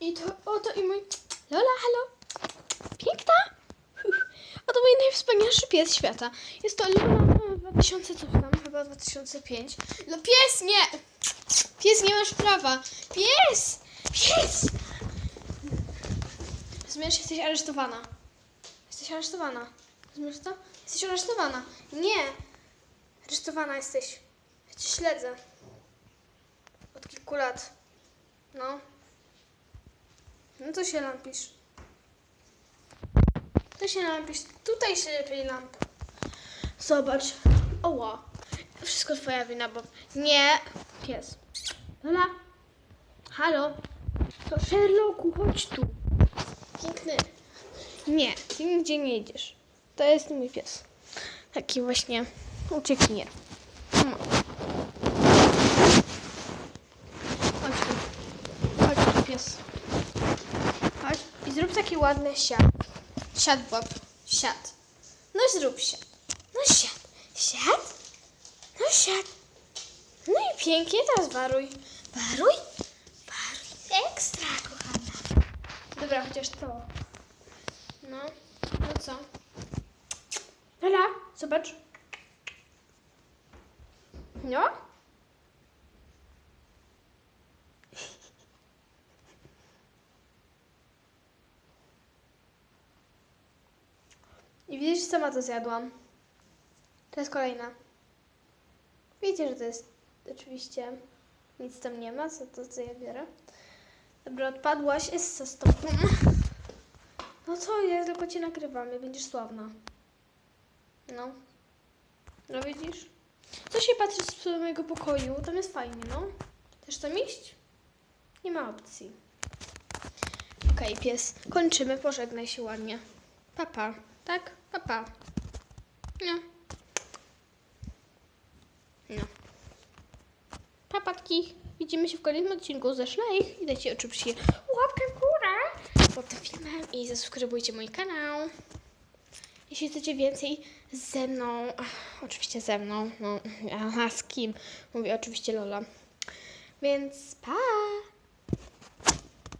I to oto i mój... Lola, halo? Piękna? Oto mój najwspanialszy pies świata. Jest to Lola 2000 coś tam, chyba 2005. No pies, nie! Pies, nie masz prawa! Pies! Pies! Rozumiesz, jesteś aresztowana. Jesteś aresztowana. Rozumiesz to? Jesteś aresztowana. Nie! Aresztowana jesteś. Ja cię śledzę. Od kilku lat. No. No to się lampisz. To się lampisz. Tutaj się lepiej lamp. Zobacz. Oła. Wszystko twoja wina, bo... Nie. Pies. Lola. Halo. To Sherlocku, chodź tu. Piękny. Nie, ty nigdzie nie idziesz. To jest mój pies. Taki właśnie uciekinier. No. Chodź tu. Chodź tu, pies. Chodź i zrób taki ładny siad. Siad, Bob. Siad. No zrób siad. No siad. Siad? No siad. No i pięknie, teraz waruj. Waruj? Waruj. Ekstra, kochana. Dobra, chociaż to. No, no co? Lola, zobacz. No? I widzisz, sama to zjadłam. To jest kolejna. Wiecie, że to jest oczywiście nic tam nie ma, co to co ja biorę. Dobra, odpadłaś, jest co z tobą. No co, ja tylko cię nagrywam i będziesz sławna. No. No widzisz? Co się patrzy z mojego pokoju? Tam jest fajnie, no. Chcesz tam iść? Nie ma opcji. Okej, pies. Kończymy. Pożegnaj się ładnie. Papa. Tak? Papa. No. No. Papatki. Widzimy się w kolejnym odcinku ze Szlejch. I dajcie oczywiście łapkę w górę pod tym filmem i zasubskrybujcie mój kanał. Jeśli chcecie więcej ze mną, ach, oczywiście ze mną, no, a z kim? Mówię oczywiście Lola. Więc pa!